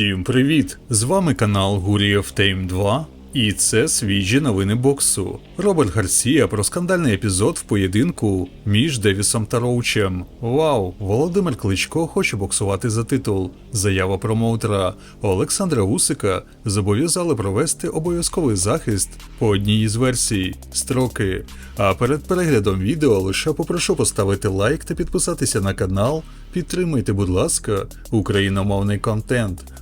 Всім привіт! З вами канал Гурієв Тейм 2. І це свіжі новини боксу. Роберт Гарсія про скандальний епізод в поєдинку між Девісом та Роучем. Вау! Володимир Кличко хоче боксувати за титул. Заява промоутера Олександра Усика зобов'язали провести обов'язковий захист по одній із версій строки. А перед переглядом відео лише попрошу поставити лайк та підписатися на канал. Підтримуйте, будь ласка, україномовний контент.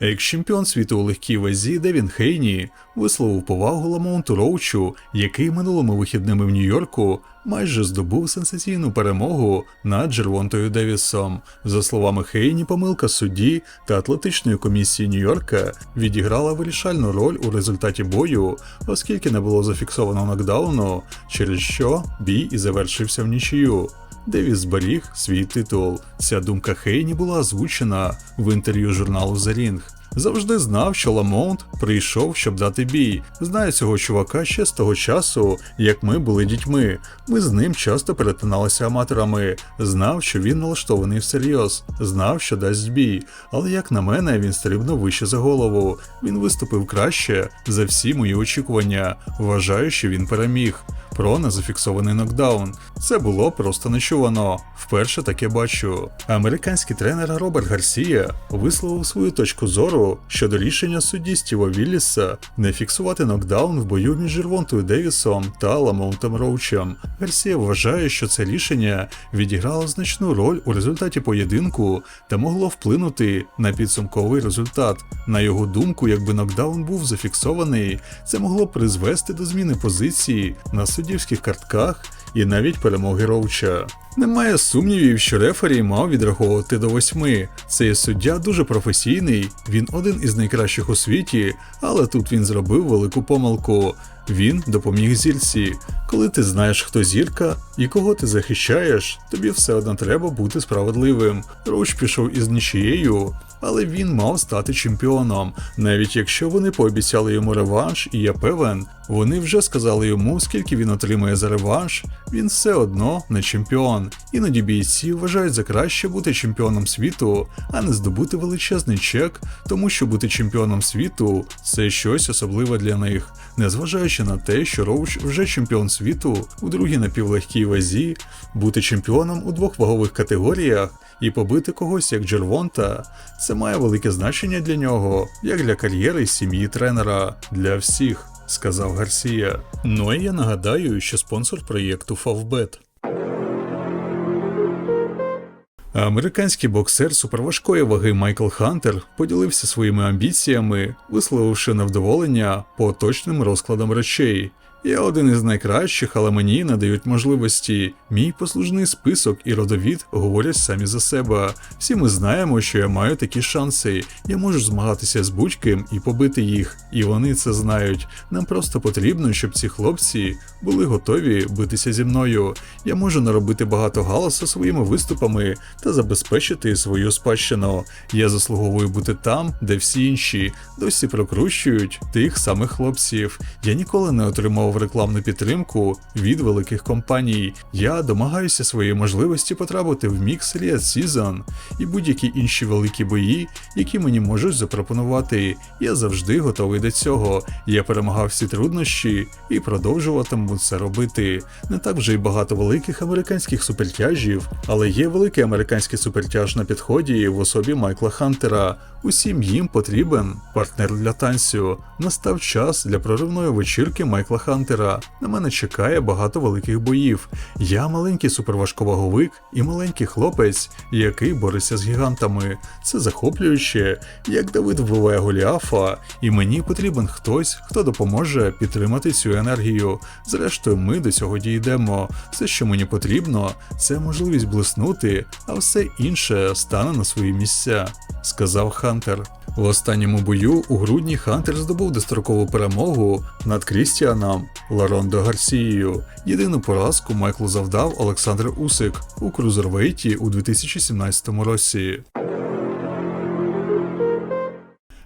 Екс-чемпіон світу у легкій вазі Девін Хейні висловив повагу Ламонту Роучу, який минулими вихідними в Нью-Йорку майже здобув сенсаційну перемогу над Джервонтою Девісом. За словами Хейні, помилка судді та атлетичної комісії Нью-Йорка відіграла вирішальну роль у результаті бою, оскільки не було зафіксовано нокдауну, через що бій і завершився в нічию. Девіс зберіг свій титул. Ця думка Хейні була озвучена в інтерв'ю журналу The Ring. Завжди знав, що Ламонт прийшов, щоб дати бій. Знаю цього чувака ще з того часу, як ми були дітьми. Ми з ним часто перетиналися аматорами. Знав, що він налаштований всерйоз, знав, що дасть бій. Але як на мене, він стрибнув вище за голову. Він виступив краще за всі мої очікування. Вважаю, що він переміг про незафіксований нокдаун. Це було просто нечувано. Вперше таке бачу. Американський тренер Роберт Гарсія висловив свою точку зору щодо рішення судді Стіва Вілліса не фіксувати нокдаун в бою між Жервонтою Девісом та Ламонтом Роучем. Гарсія вважає, що це рішення відіграло значну роль у результаті поєдинку та могло вплинути на підсумковий результат. На його думку, якби нокдаун був зафіксований, це могло призвести до зміни позиції на суддівських картках і навіть перемоги Роуча. Немає сумнівів, що рефері мав відраховувати до восьми. Цей суддя дуже професійний, він один із найкращих у світі, але тут він зробив велику помилку. Він допоміг зірці. Коли ти знаєш, хто зірка і кого ти захищаєш, тобі все одно треба бути справедливим. Роуч пішов із нічією, але він мав стати чемпіоном. Навіть якщо вони пообіцяли йому реванш, і я певен, вони вже сказали йому, скільки він отримає за реванш, він все одно не чемпіон. Іноді бійці вважають за краще бути чемпіоном світу, а не здобути величезний чек, тому що бути чемпіоном світу це щось особливе для них. Незважаючи на те, що Роуч вже чемпіон світу у другій напівлегкій вазі, бути чемпіоном у двох вагових категоріях і побити когось як Джервонта, це має велике значення для нього, як для кар'єри і сім'ї тренера, для всіх, сказав Гарсія. Ну і я нагадаю, що спонсор проєкту Favbet. Американський боксер суперважкої ваги Майкл Хантер поділився своїми амбіціями, висловивши невдоволення поточним розкладом речей. Я один із найкращих, але мені надають можливості. Мій послужний список і родовід говорять самі за себе. Всі ми знаємо, що я маю такі шанси. Я можу змагатися з будь-ким і побити їх, і вони це знають. Нам просто потрібно, щоб ці хлопці були готові битися зі мною. Я можу наробити багато галасу своїми виступами та забезпечити свою спадщину. Я заслуговую бути там, де всі інші досі прокручують тих самих хлопців. Я ніколи не отримав рекламну підтримку від великих компаній. Я домагаюся своєї можливості потрапити в мікс Riyadh Season і будь-які інші великі бої, які мені можуть запропонувати. Я завжди готовий до цього. Я перемагав всі труднощі і продовжуватиму це робити. Не так вже й багато великих американських супертяжів, але є великий американський супертяж на підході в особі Майкла Хантера. Усім їм потрібен партнер для танцю. Настав час для проривної вечірки Майкла Хантера. На мене чекає багато великих боїв. Я маленький суперважковаговик і маленький хлопець, який бореться з гігантами. Це захоплююче, як Давид вбиває Голіафа, і мені потрібен хтось, хто допоможе підтримати цю енергію. Зрештою, ми до цього дійдемо. Все, що мені потрібно, це можливість блиснути, а все інше стане на свої місця, сказав Хантер. В останньому бою у грудні Хантер здобув дострокову перемогу над Крістіаном Ларондо Гарсією. Єдину поразку Майклу завдав Олександр Усик у крузервейті у 2017 році.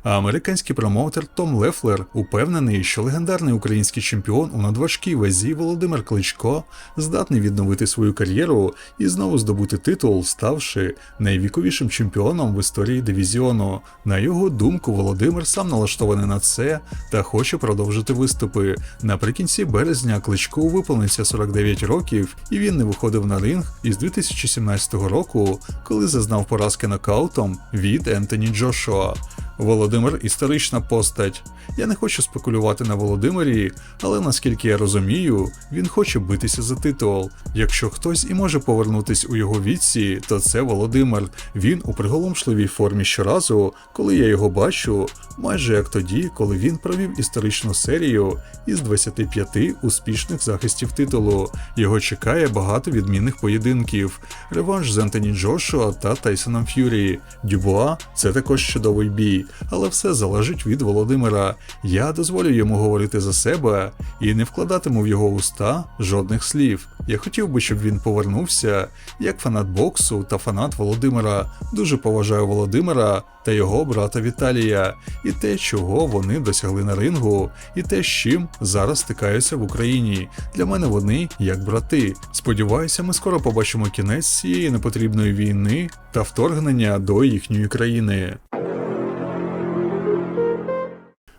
А американський промоутер Том Лефлер упевнений, що легендарний український чемпіон у надважкій вазі Володимир Кличко здатний відновити свою кар'єру і знову здобути титул, ставши найвіковішим чемпіоном в історії дивізіону. На його думку, Володимир сам налаштований на це та хоче продовжити виступи. Наприкінці березня Кличку виповниться 49 років, і він не виходив на ринг із 2017 року, коли зазнав поразки нокаутом від Ентоні Джошуа. Володимир історична постать. Я не хочу спекулювати на Володимирі, але наскільки я розумію, він хоче битися за титул. Якщо хтось і може повернутись у його віці, то це Володимир. Він у приголомшливій формі щоразу, коли я його бачу, майже як тоді, коли він провів історичну серію із 25 успішних захистів титулу. Його чекає багато відмінних поєдинків. Реванш з Ентоні Джошуа та Тайсоном Ф'юрі. Дюбуа це також чудовий бій, але все залежить від Володимира. Я дозволю йому говорити за себе і не вкладатиму в його уста жодних слів. Я хотів би, щоб він повернувся як фанат боксу та фанат Володимира. Дуже поважаю Володимира та його брата Віталія, і те, чого вони досягли на рингу, і те, з чим зараз стикаються в Україні. Для мене вони як брати. Сподіваюся, ми скоро побачимо кінець цієї непотрібної війни та вторгнення до їхньої країни.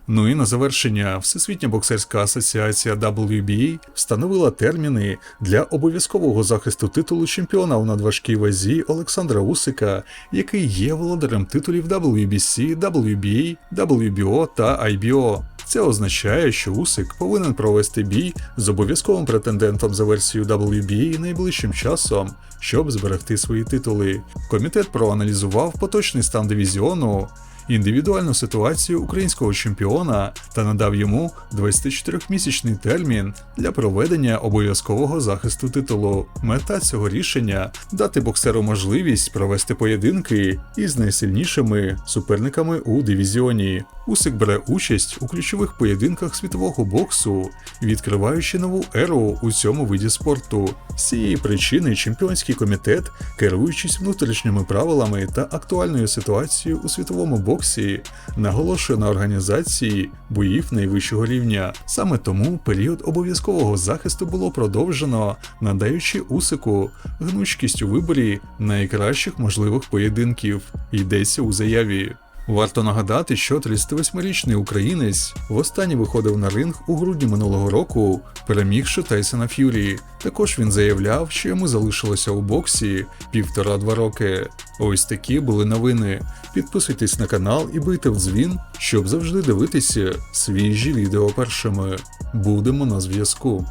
Ну і на завершення, Всесвітня боксерська асоціація WBA встановила терміни для обов'язкового захисту титулу чемпіона у надважкій вазі Олександра Усика, який є володарем титулів WBC, WBA, WBO та IBO. Це означає, що Усик повинен провести бій з обов'язковим претендентом за версією WBA найближчим часом, щоб зберегти свої титули. Комітет проаналізував поточний стан дивізіону індивідуальну ситуацію українського чемпіона та надав йому 24-місячний термін для проведення обов'язкового захисту титулу. Мета цього рішення дати боксеру можливість провести поєдинки із найсильнішими суперниками у дивізіоні. Усик бере участь у ключових поєдинках світового боксу, відкриваючи нову еру у цьому виді спорту. З цієї причини чемпіонський комітет, керуючись внутрішніми правилами та актуальною ситуацією у світовому боксі, наголошує на організації боїв найвищого рівня. Саме тому період обов'язкового захисту було продовжено, надаючи Усику гнучкість у виборі найкращих можливих поєдинків. Йдеться у заяві. Варто нагадати, що 38-річний українець востаннє виходив на ринг у грудні минулого року, перемігши Тайсона Ф'юрі. Також він заявляв, що йому залишилося у боксі півтора-два роки. Ось такі були новини. Підписуйтесь на канал і бийте в дзвін, щоб завжди дивитися свіжі відео першими. Будемо на зв'язку.